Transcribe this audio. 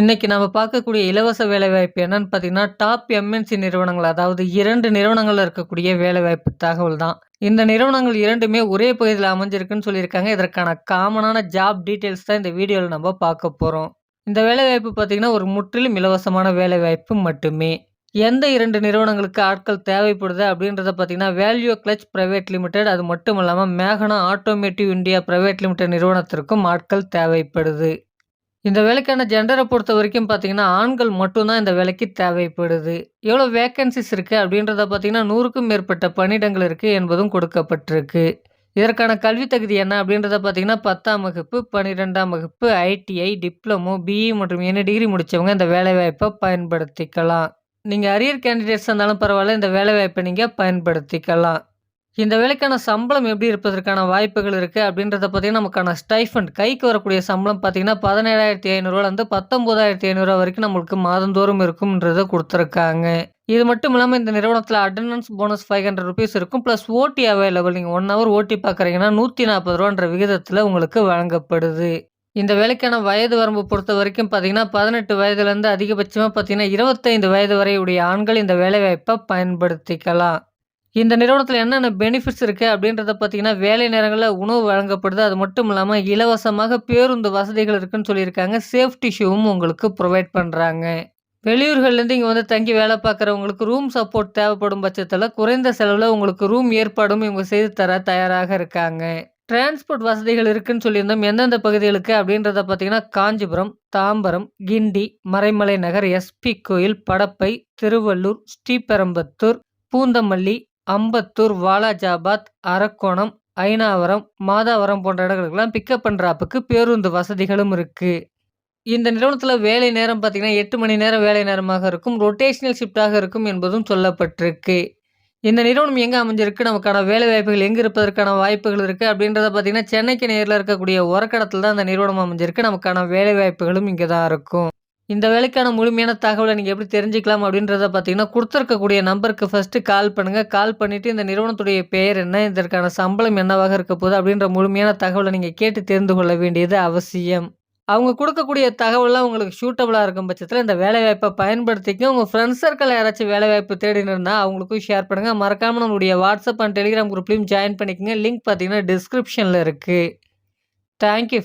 இன்றைக்கி நம்ம பார்க்கக்கூடிய இலவச வேலைவாய்ப்பு என்னன்னு பார்த்தீங்கன்னா, டாப் எம்.என்.சி நிறுவனங்கள் அதாவது இரண்டு நிறுவனங்களில் இருக்கக்கூடிய வேலைவாய்ப்பு தகவல் தான். இந்த நிறுவனங்கள் இரண்டுமே ஒரே பகுதியில் அமைஞ்சிருக்குன்னு சொல்லியிருக்காங்க. இதற்கான காமனான ஜாப் டீட்டெயில்ஸ் தான் இந்த வீடியோவில் நம்ம பார்க்க போகிறோம் இந்த வேலைவாய்ப்பு பார்த்தீங்கன்னா, ஒரு முற்றிலும் இலவசமான வேலைவாய்ப்பு மட்டுமே. எந்த இரண்டு நிறுவனங்களுக்கு ஆட்கள் தேவைப்படுது அப்படின்றத பார்த்தீங்கன்னா, வேல்யூ கிளச் பிரைவேட் லிமிடெட் அது மட்டும் இல்லாமல் மேகனா ஆட்டோமேட்டிவ் இந்தியா பிரைவேட் லிமிடெட் நிறுவனத்திற்கும் ஆட்கள் தேவைப்படுது. இந்த வேலைக்கான ஜென்டரை பொறுத்த வரைக்கும் பார்த்தீங்கன்னா, ஆண்கள் மட்டும்தான் இந்த வேலைக்கு தேவைப்படுது. எவ்வளோ வேக்கன்சிஸ் இருக்குது அப்படின்றத பார்த்தீங்கன்னா, 100க்கும் மேற்பட்ட பணியிடங்கள் இருக்குது என்பதும் கொடுக்கப்பட்டிருக்கு. இதற்கான கல்வி தகுதி என்ன அப்படின்றத பார்த்தீங்கன்னா, 10ஆம் வகுப்பு, 12ஆம் வகுப்பு, ஐடிஐ, டிப்ளமோ, பிஇ மற்றும் என்ன டிகிரி முடித்தவங்க இந்த வேலைவாய்ப்பை பயன்படுத்திக்கலாம். நீங்கள் அரியர் கேண்டிடேட்ஸ் இருந்தாலும் பரவாயில்ல, இந்த வேலைவாய்ப்பை நீங்கள் பயன்படுத்திக்கலாம். இந்த வேலைக்கான சம்பளம் எப்படி இருப்பதற்கான வாய்ப்புகள் இருக்குது அப்படின்றத பார்த்தீங்கன்னா, நமக்கான ஸ்டைஃபண்ட் கைக்கு வரக்கூடிய சம்பளம் பார்த்தீங்கன்னா, பதினேழாயிரத்தி 17,500லேருந்து ரூ. 19,500 வரைக்கும் நம்மளுக்கு மாதந்தோறும் இருக்கும்ன்றத கொடுத்துருக்காங்க இது மட்டும் இல்லாமல் இந்த நிறுவனத்தில் attendance bonus five hundred rupees இருக்கும். Plus OT available. நீங்கள் ஒன் ஹவர் ஓட்டி பார்க்குறீங்கன்னா, நூற்றி நாற்பது ரூபான்ற விகிதத்தில் உங்களுக்கு வழங்கப்படுது. இந்த வேலைக்கான வயது வரம்பு பொறுத்த வரைக்கும் பார்த்தீங்கன்னா, 18 வயதிலேருந்து அதிகபட்சமாக பார்த்தீங்கன்னா, 25 வயது வரையுடைய ஆண்கள் இந்த வேலைவாய்ப்பை பயன்படுத்திக்கலாம். இந்த நிறுவனத்தில் என்னென்ன பெனிஃபிட்ஸ் இருக்குது அப்படின்றத பார்த்தீங்கன்னா, வேலை நேரங்களில் உணவு வழங்கப்படுது. அது மட்டும் இல்லாமல் இலவசமாக பேருந்து வசதிகள் இருக்குதுன்னு சொல்லியிருக்காங்க. சேஃப்டி ஷூவும் உங்களுக்கு ப்ரொவைட் பண்ணுறாங்க வெளியூர்கள்லேருந்து இங்கே வந்து தங்கி வேலை பார்க்குறவங்களுக்கு ரூம் சப்போர்ட் தேவைப்படும் பட்சத்தில் குறைந்த செலவில் உங்களுக்கு ரூம் ஏற்பாடும் இவங்க செய்து தர தயாராக இருக்காங்க. டிரான்ஸ்போர்ட் வசதிகள் இருக்குன்னு சொல்லியிருந்தோம். எந்தெந்த பகுதிகளுக்கு அப்படின்றத பார்த்தீங்கன்னா, காஞ்சிபுரம், தாம்பரம், கிண்டி, மறைமலை நகர், எஸ்.பி. கோயில், படப்பை, திருவள்ளூர், ஸ்ரீபெரம்பத்தூர் பூந்தமல்லி, அம்பத்தூர், வாலாஜாபாத், அரக்கோணம், அயனாவரம், மாதாவரம் போன்ற இடங்களுக்கெல்லாம் பிக்கப் அண்ட் பேருந்து வசதிகளும் இருக்குது இந்த நிறுவனத்தில் வேலை நேரம் பார்த்தீங்கன்னா, எட்டு மணி நேரம் வேலை நேரமாக இருக்கும். ரொட்டேஷனல் ஷிஃப்ட்டாக இருக்கும் என்பதும் சொல்லப்பட்டிருக்கு. இந்த நிறுவனம் எங்கே அமைஞ்சிருக்கு? நமக்கான வேலைவாய்ப்புகள் எங்கே இருப்பதற்கான வாய்ப்புகள் இருக்குது அப்படின்றத பார்த்தீங்கன்னா, சென்னைக்கு நேரில் இருக்கக்கூடிய உரக்கடத்தில் தான் இந்த நிறுவனம் அமைஞ்சிருக்கு. நமக்கான வேலைவாய்ப்புகளும் இங்கே தான் இருக்கும். இந்த வேலைக்கான முழுமையான தகவலை நீங்கள் எப்படி தெரிஞ்சுக்கலாம் அப்படின்றத பார்த்தீங்கன்னா, கொடுத்துருக்கக்கூடிய நம்பருக்கு ஃபர்ஸ்ட்டு கால் பண்ணுங்கள் கால் பண்ணிவிட்டு இந்த நிறுவனத்துடைய பெயர் என்ன? இதற்கான சம்பளம் என்னவாக இருக்க போகுது? அப்படின்ற முழுமையான தகவலை நீங்கள் கேட்டு தெரிந்து கொள்ள வேண்டியது அவசியம். அவங்க கொடுக்கக்கூடிய தகவல்லாம் உங்களுக்கு சூட்டபுளாக இருக்கும் பட்சத்தில் இந்த வேலைவாய்ப்பை பயன்படுத்திக்க உங்கள் ஃப்ரெண்ட்ஸ் சர்க்கிள்ல யாராச்சும் வேலைவாய்ப்பு தேடின்னு அவங்களுக்கும் ஷேர் பண்ணுங்க. மறக்காமல் நம்மளுடைய வாட்ஸ்அப் அண்ட் டெலிகிராம் குரூப்லயும் ஜாயின் பண்ணிக்கோங்க லிங்க் பார்த்தீங்கன்னா, டிஸ்கிரிப்ஷனில் இருக்குது தேங்க் யூ